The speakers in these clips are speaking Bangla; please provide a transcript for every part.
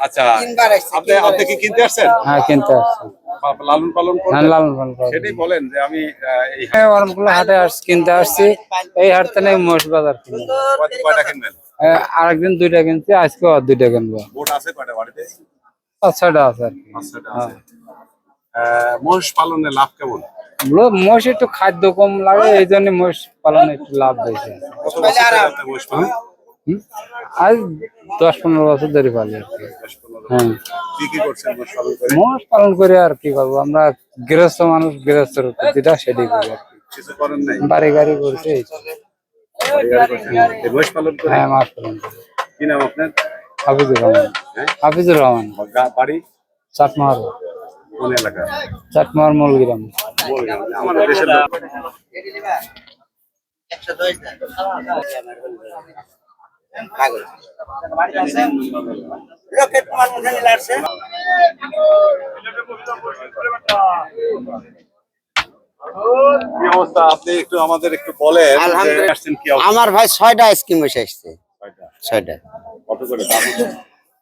আচ্ছা আপনি আপনি কি কিনতে আসছেন? হ্যাঁ কিনতে আসছি। লালন পালন হ্যাঁ লালন পালন করব। সেটাই বলেন যে আমি এই হ্যাঁ অনেকগুলো হাটে আসছি কিনতে আসছি। এই হাটতে নেই মোষ বাজার কয়টা কিনবেন? আরেকদিন দুইটা কিনছি আজকে আর দুইটা কিনবো। বোট আছে কয়টা বাড়িতে? পাঁচ ছয়টা আছে পাঁচ ছয়টা আছে। আহ, মহিষ পালনে লাভ কেমন? মোষ একটু খাদ্য কম লাগে এই জন্য মোষ পালনে একটু লাভ বেশি? আজ দশ পনেরো বছর ধরে পালি আর কি। দশ পনেরো হ্যাঁ। কি কি করছেন পালন করে মোষ পালন করে আর কি করব? আমরা গৃহস্থ মানুষ গৃহস্থের উপর যেটা সেটাই করি আর কি। কিছু করেন নাই? বাড়ি গাড়ি করছে পালন করে হ্যাঁ মাছ পালন করি। কি নাম আপনার? হাফিজুর রহমান। হ্যাঁ? হাফিজুর রহমান। বাড়ি? চাটমার কোন এলাকা? চাটমার মূলগ্রাম। আমার দেশের লোক। রকেট কি অবস্থা? আমার ভাই ছয়টা আইসক্রিম বসে আসছে। ছয়টা।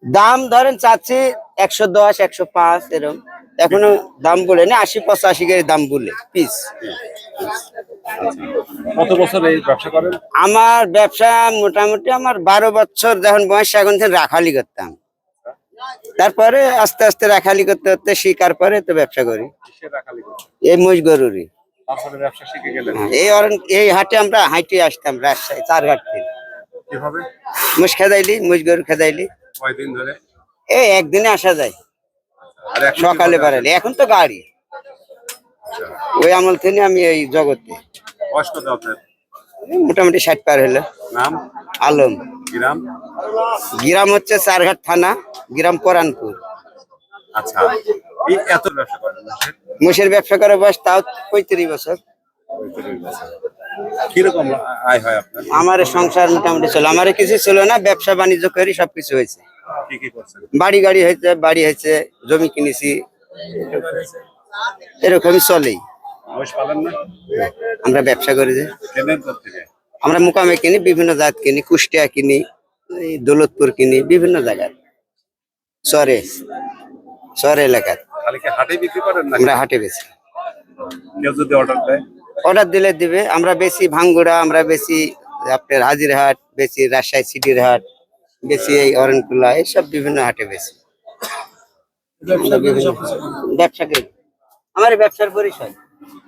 দাম? ধরেন চাচ্ছি একশো দশ একশো পাঁচ এরকম এখনও দাম বলে না আশি পঁচাশি করে দাম বলে পিস কত বছর এই ব্যবসা করেন? আমার ব্যবসা মোটামুটি আমার বারো বছর যখন বয়স এখন থেকে রাখালি করতাম। তারপরে আস্তে আস্তে রাখালি করতে করতে শিকার পরে তো ব্যবসা করি? এই মহিষ গরুরই। তারপরে ব্যবসা এই এই হাটে আমরা হাঁটে আসতাম রাজশাহী চার ঘাট থেকে। কীভাবে? মুষ খেদাইলি মুষ গরু খেদাইলি। কয়দিন ধরে? এই একদিনে আসা যায়। সকালে বাড়াইলে এখন তো গাড়ি। ওই আমল থেকে আমি এই জগতে। মোটামুটি ষাট পার হলো। নাম? আলম। গ্রাম? গ্রাম হচ্ছে চারঘাট থানা গ্রাম পরানপুর আচ্ছা। এত ব্যবসা করেন মোষের ব্যবসা করে বয়স তাও পঁয়ত্রিশ বছর। কীরকম আয় হয় আপনার? আমার সংসার মোটামুটি ছিল আমার কিছু ছিল না ব্যবসা বাণিজ্য করি সবকিছু হয়েছে। বাড়ি গাড়ি হয়েছে বাড়ি হয়েছে জমি কিনেছি। এরকমই চলেই। আমরা ব্যবসা করি যে। আমরা মোকামে কিনি বিভিন্ন জাত কিনি কুষ্টিয়া কিনি দৌলতপুর কিনি বিভিন্ন জায়গায়। চরে চর এলাকার। আমরা হাটে বেশি অর্ডার অর্ডার দিলে দিবে। আমরা বেশি ভাঙ্গুড়া আমরা বেশি আপনার হাজিরহাট বেশি রাজশাহী সিটির হাট। বেশি এই অরেনকুলা এইসব বিভিন্ন হাটে বেশি। আমরা ব্যবসা করি। আমার ব্যবসার পরিচয়।